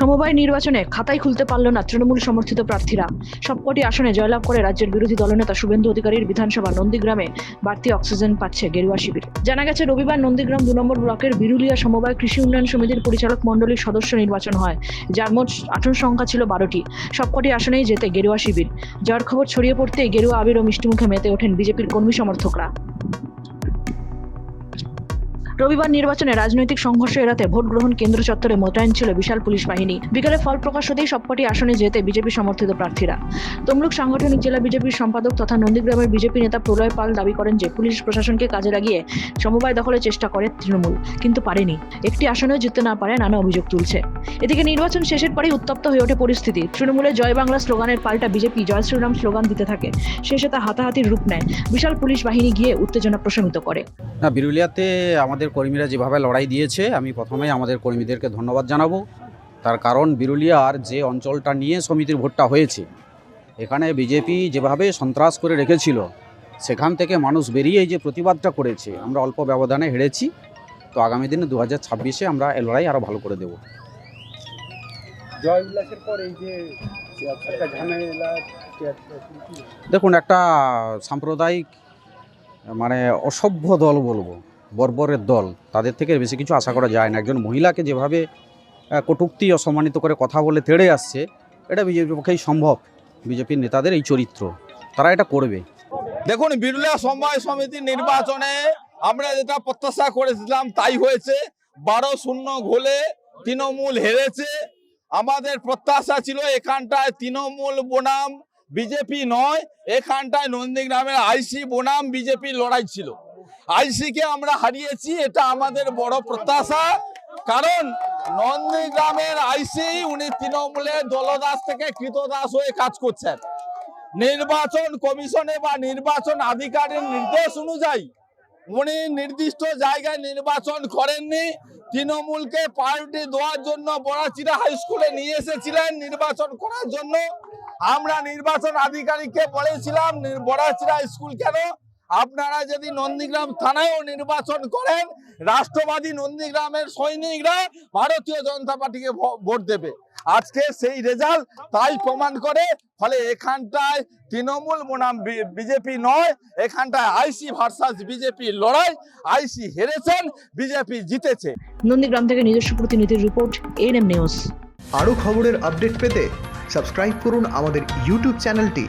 সমবায় নির্বাচনে খাতাই খুলতে পারল না তৃণমূল সমর্থিত প্রার্থীরা। সবকটি আসনে জয়লাভ করে রাজ্যের বিরোধী দলনেতা শুভেন্দু অধিকারীর বিধানসভা নন্দীগ্রামে বাড়তি অক্সিজেন পাচ্ছে গেরুয়া শিবির। জানা গেছে, রবিবার নন্দীগ্রাম দু নম্বর ব্লকের বিরুলিয়া সমবায় কৃষি উন্নয়ন সমিতির পরিচালক মণ্ডলীর সদস্য নির্বাচন হয়, যার মোট আসন সংখ্যা ছিল বারোটি। সবকটি আসনেই যেতে গেরুয়া শিবির। যার খবর ছড়িয়ে পড়তেই গেরুয়া আবির ও মিষ্টিমুখে মেতে ওঠেন বিজেপির কর্মী সমর্থকরা। রবিবার নির্বাচনে রাজনৈতিক সংঘর্ষ এড়াতে ভোট গ্রহণ কেন্দ্র চত্বরে মোতায়েন ছিল বিশাল পুলিশ বাহিনী। বিকালে ফল প্রকাশ হতেই সবকটি আসনে যেতে বিজেপি সমর্থিত প্রার্থীরা। তমলুক সাংগঠনিক জেলা বিজেপির সম্পাদক তথা নন্দীগ্রামের বিজেপি নেতা প্রলয় পাল দাবি করেন যে, পুলিশ প্রশাসনকে কাজে লাগিয়ে সমবায় দখলের চেষ্টা করে তৃণমূল, কিন্তু পারেনি। একটি আসনেও জিততে না পারে নানা অভিযোগ তুলছে। এদিকে নির্বাচন শেষের পরেই উত্তপ্ত হয়ে ওঠে পরিস্থিতি। তৃণমূলের জয় বাংলা স্লোগানের পাল্টা বিজেপি জয় শ্রীরাম স্লোগান দিতে থাকে। শেষে তা হাতাহাতির রূপ নেয়। বিশাল পুলিশ বাহিনী গিয়ে উত্তেজনা প্রশমিত করে। না, বিরুলিয়াতে আমাদের কর্মীরা যেভাবে লড়াই দিয়েছে আমি প্রথমে আমাদের কর্মীদেরকে ধন্যবাদ জানাব। তার কারণ বিরুলিয়ার যে অঞ্চলটা নিয়ে সমিতির ভোটটা হয়েছে এখানে বিজেপি যেভাবে সন্ত্রাস করে রেখেছিল সেখান থেকে মানুষ বেরিয়ে যে প্রতিবাদটা করেছে আমরা অল্প ব্যবধানে হেরেছি। তো আগামী দিনে দু হাজার ছাব্বিশে আমরা এ লড়াই আরও ভালো করে দেবো। জয় উল্লাসের পর এই যে দেখুন একটা সাম্প্রদায়িক মানে অসভ্য দল বলব বর্বরের দল। তাদের থেকে বেশি কিছু আশা করা যায় না। একজন মহিলাকে যেভাবে কটূক্তি অসম্মানিত করে কথা বলে তেড়ে আসছে, এটা বিজেপির পক্ষেই সম্ভব। বিজেপির নেতাদের এই চরিত্র, তারা এটা করবে। দেখুন বিরুলিয়া সমবায় সমিতির নির্বাচনে আমরা যেটা প্রত্যাশা করেছিলাম তাই হয়েছে। বারো শূন্য গোলে তৃণমূল হেরেছে। আমাদের প্রত্যাশা ছিল এখানটায় তৃণমূল বনাম বিজেপি নয়, এখানটায় নন্দীগ্রামের আইসি বনাম বিজেপির লড়াই ছিল। আইসিকে আমরা হারিয়েছি, এটা আমাদের বড় প্রত্যাশা। কারণ নন্দীগ্রামের আইসি, উনি তৃণমূলের দলদাস থেকে কৃতদাস হয়ে কাজ করছেন। নির্বাচন কমিশনে বা নির্বাচন আধিকারের নির্দেশ অনুযায়ী উনি নির্দিষ্ট জায়গায় নির্বাচন করেননি। তৃণমূলকে পার্টি দেওয়ার জন্য বড়াচিরা হাই স্কুলে নিয়ে এসেছিলেন নির্বাচন করার জন্য। আমরা নির্বাচন আধিকারিককে বলেছিলাম বড়াচিরা স্কুল কেন? আপনারা যদি নন্দীগ্রাম থানায়ও নির্বাচন করেন রাষ্ট্রবাদী নন্দীগ্রামের সৈনিকরা ভারতীয় জনতা পার্টিকে ভো- ভোট দেবে। আজকে সেই রেজাল্ট তাই প্রমাণ করে ফলে এখানটায় তৃণমূল বনাম বিজেপি নয় এখানটায় আইসি ভার্সাস বিজেপি লড়াই আইসি হেরেছেন বিজেপি জিতেছে। নন্দীগ্রাম থেকে নিজস্ব প্রতিনিধির রিপোর্ট এএনএম নিউজ আরও খবরের আপডেট পেতে সাবস্ক্রাইব করুন আমাদের ইউটিউব চ্যানেলটি।